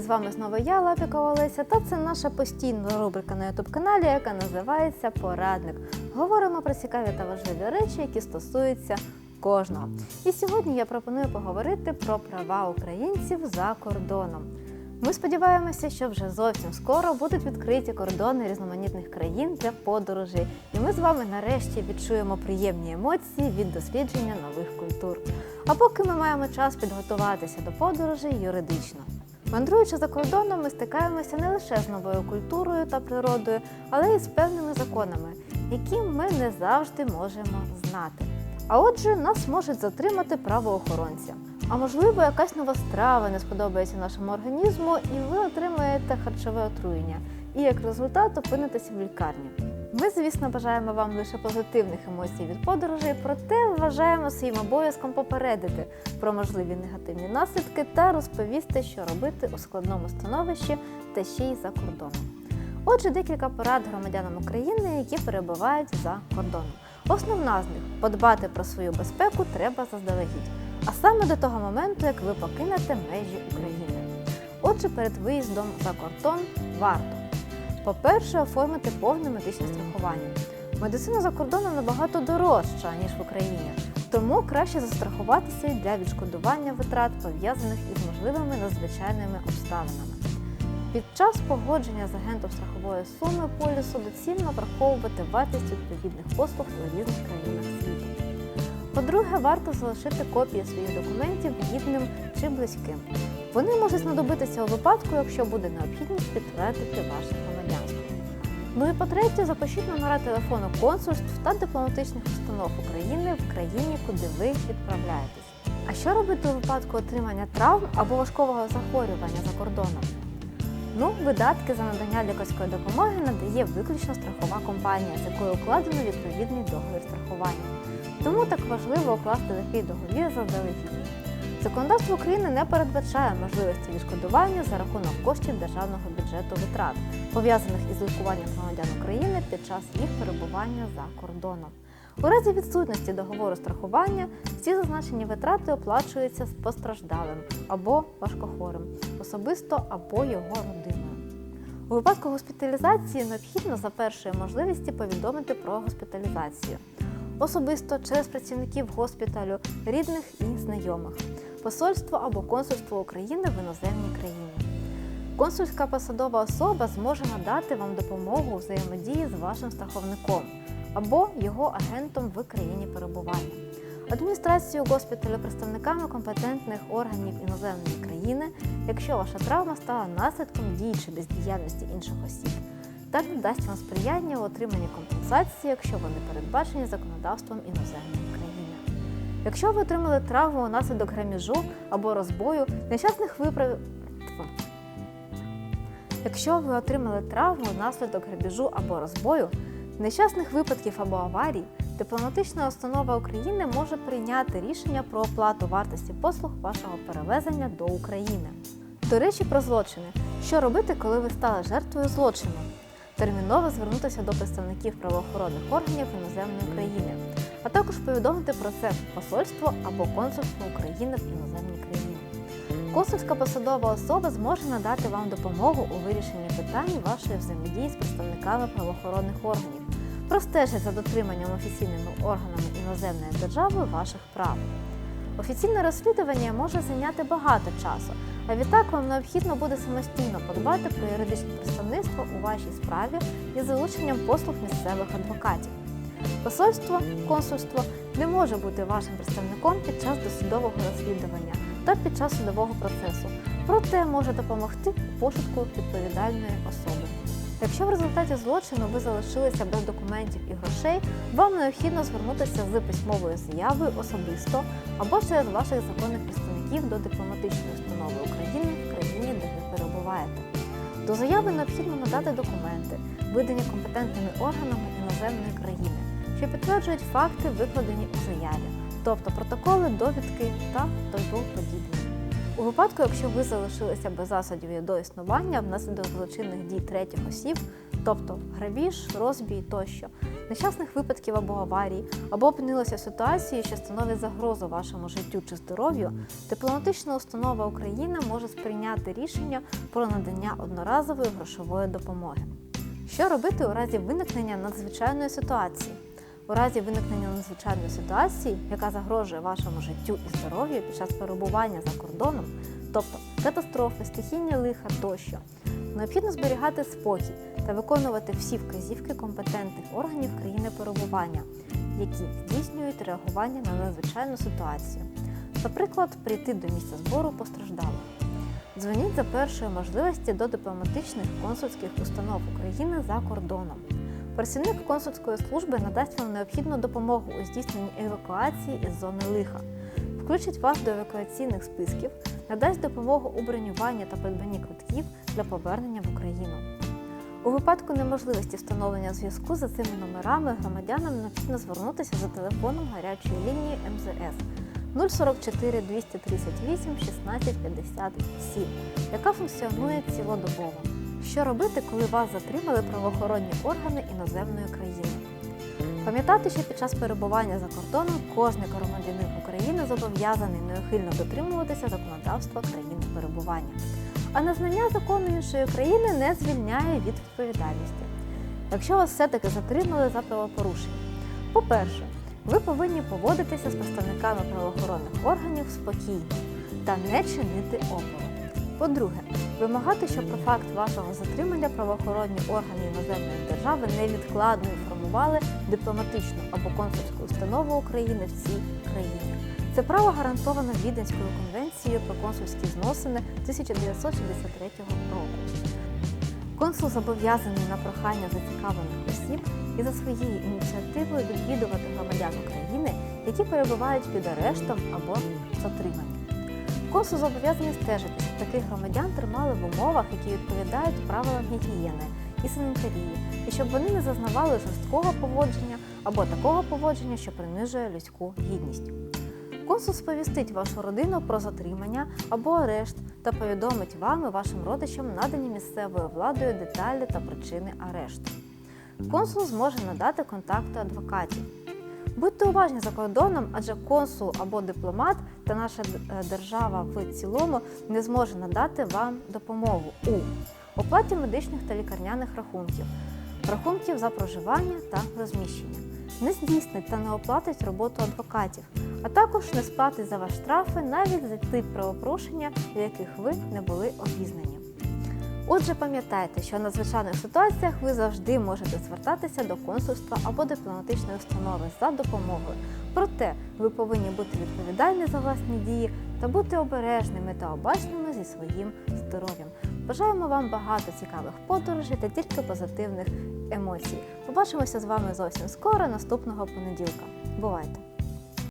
з вами знову я, Лапікова Олеся, та це наша постійна рубрика на youtube каналі, яка називається Порадник. Говоримо про цікаві та важливі речі, які стосуються кожного. І сьогодні я пропоную поговорити про права українців за кордоном. Ми сподіваємося, що вже зовсім скоро будуть відкриті кордони різноманітних країн для подорожей, і ми з вами нарешті відчуємо приємні емоції від дослідження нових культур. А поки ми маємо час підготуватися до подорожей юридично. Мандруючи за кордоном, ми стикаємося не лише з новою культурою та природою, але й з певними законами, які ми не завжди можемо знати. А отже, нас можуть затримати правоохоронці. А можливо, якась нова страва не сподобається нашому організму, і ви отримаєте харчове отруєння, і як результат опинитеся в лікарні. Ми, звісно, бажаємо вам лише позитивних емоцій від подорожей, проте вважаємо своїм обов'язком попередити про можливі негативні наслідки та розповісти, що робити у складному становищі та ще й за кордоном. Отже, декілька порад громадянам України, які перебувають за кордоном. Основна з них подбати про свою безпеку треба заздалегідь, а саме до того моменту, як ви покинете межі України. Отже, перед виїздом за кордон варто по-перше, оформити повне медичне страхування. Медицина за кордоном набагато дорожча, ніж в Україні, тому краще застрахуватися для відшкодування витрат, пов'язаних із можливими надзвичайними обставинами. Під час погодження з агентом страхової суми полісу доцільно враховувати вартість відповідних послуг у різних країнах світу. По-друге, варто залишити копії своїх документів рідним чи близьким. Вони можуть знадобитися у випадку, якщо буде необхідність підтвердити ваше громадянство. Ну і по-третє, запишіть номера телефону консульств та дипломатичних установ України в країні, куди ви відправляєтесь. А що робити у випадку отримання травм або важкого захворювання за кордоном? Ну, видатки за надання лікарської допомоги надає виключно страхова компанія, з якою укладено відповідний договір страхування. Тому так важливо укласти такий договір заздалегідь. Законодавство України не передбачає можливості відшкодування за рахунок коштів державного бюджету витрат, пов'язаних із лікуванням громадян України під час їх перебування за кордоном. У разі відсутності договору страхування всі зазначені витрати оплачуються з постраждалим або важкохворим, особисто або його родиною. У випадку госпіталізації необхідно за першої можливості повідомити про госпіталізацію. Особисто через працівників госпіталю, рідних і знайомих, посольство або консульство України в іноземній країні. Консульська посадова особа зможе надати вам допомогу у взаємодії з вашим страховником або його агентом в країні перебування. Адміністрацію госпіталю представниками компетентних органів іноземної країни, якщо ваша травма стала наслідком дій чи бездіяльності інших осіб. Так надасть вам сприяння у отриманні компенсації, якщо вони передбачені законодавством іноземної. Якщо ви отримали травму унаслідок граміжу або розбою, нещасних виправ... Якщо ви отримали травму внаслідок грабіжу або розбою, нещасних випадків або аварій, дипломатична установа України може прийняти рішення про оплату вартості послуг вашого перевезення до України. До речі, про злочини. Що робити, коли ви стали жертвою злочину? Терміново звернутися до представників правоохоронних органів іноземної країни, а також повідомити про це посольство або консульство України в іноземній країні. Консульська посадова особа зможе надати вам допомогу у вирішенні питань вашої взаємодії з представниками правоохоронних органів, простежить за дотриманням офіційними органами іноземної держави ваших прав. Офіційне розслідування може зайняти багато часу, а відтак вам необхідно буде самостійно подбати про юридичне представництво у вашій справі із залученням послуг місцевих адвокатів. Посольство, консульство не може бути вашим представником під час досудового розслідування та під час судового процесу, проте може допомогти у пошуку відповідальної особи. Якщо в результаті злочину ви залишилися без документів і грошей, вам необхідно звернутися з письмовою заявою особисто або через ваших законних представників до дипломатичної установи України в країні, де ви перебуваєте. До заяви необхідно надати документи, видані компетентними органами іноземної країни, підтверджують факти, викладені у заяві, тобто протоколи, довідки та тому подібне. У випадку, якщо ви залишилися без засобів до існування внаслідок злочинних дій третіх осіб, тобто грабіж, розбій тощо, нещасних випадків або аварій, або опинилися в ситуації, що становить загрозу вашому життю чи здоров'ю, дипломатична установа України може сприйняти рішення про надання одноразової грошової допомоги. Що робити у разі виникнення надзвичайної ситуації? У разі виникнення надзвичайної ситуації, яка загрожує вашому життю і здоров'ю під час перебування за кордоном, тобто катастрофи, стихійні лиха тощо, необхідно зберігати спокій та виконувати всі вказівки компетентних органів країни перебування, які здійснюють реагування на надзвичайну ситуацію. Наприклад, прийти до місця збору постраждалих. Дзвоніть за першої можливості до дипломатичних консульських установ України за кордоном. Працівник консульської служби надасть вам необхідну допомогу у здійсненні евакуації із зони лиха, включить вас до евакуаційних списків, надасть допомогу у бронюванні та придбанні квитків для повернення в Україну. У випадку неможливості встановлення зв'язку за цими номерами громадянам необхідно звернутися за телефоном гарячої лінії МЗС 044 238 16 57, яка функціонує цілодобово. Що робити, коли вас затримали правоохоронні органи іноземної країни? Пам'ятати, що під час перебування за кордоном кожен громадянин України зобов'язаний неухильно дотримуватися законодавства країни перебування. А незнання закону іншої країни не звільняє від відповідальності. Якщо вас все-таки затримали за правопорушення, по-перше, ви повинні поводитися з представниками правоохоронних органів спокійно та не чинити опору. По-друге, вимагати, щоб про факт вашого затримання правоохоронні органи іноземної держави невідкладно інформували дипломатичну або консульську установу України в цій країні. Це право гарантовано Віденською конвенцією про консульські зносини 1963 року. Консул зобов'язаний на прохання зацікавлених осіб і за своєю ініціативою відвідувати громадян України, які перебувають під арештом або затримані. Консул зобов'язаний стежити, таких громадян тримали в умовах, які відповідають правилам гігієни і санітарії, і щоб вони не зазнавали жорсткого поводження або такого поводження, що принижує людську гідність. Консул сповістить вашу родину про затримання або арешт та повідомить вам і вашим родичам надані місцевою владою деталі та причини арешту. Консул зможе надати контакти адвокатів. Будьте уважні за кордоном, адже консул або дипломат та наша е, держава в цілому не зможе надати вам допомогу у оплаті медичних та лікарняних рахунків, рахунків за проживання та розміщення, не здійснить та не оплатить роботу адвокатів, а також не сплатить за вас штрафи навіть за тип правопорушення, в яких ви не були обізнані. Отже, пам'ятайте, що в надзвичайних ситуаціях ви завжди можете звертатися до консульства або дипломатичної установи за допомогою. Проте ви повинні бути відповідальні за власні дії та бути обережними та обачними зі своїм здоров'ям. Бажаємо вам багато цікавих подорожей та тільки позитивних емоцій. Побачимося з вами зовсім скоро, наступного понеділка. Бувайте!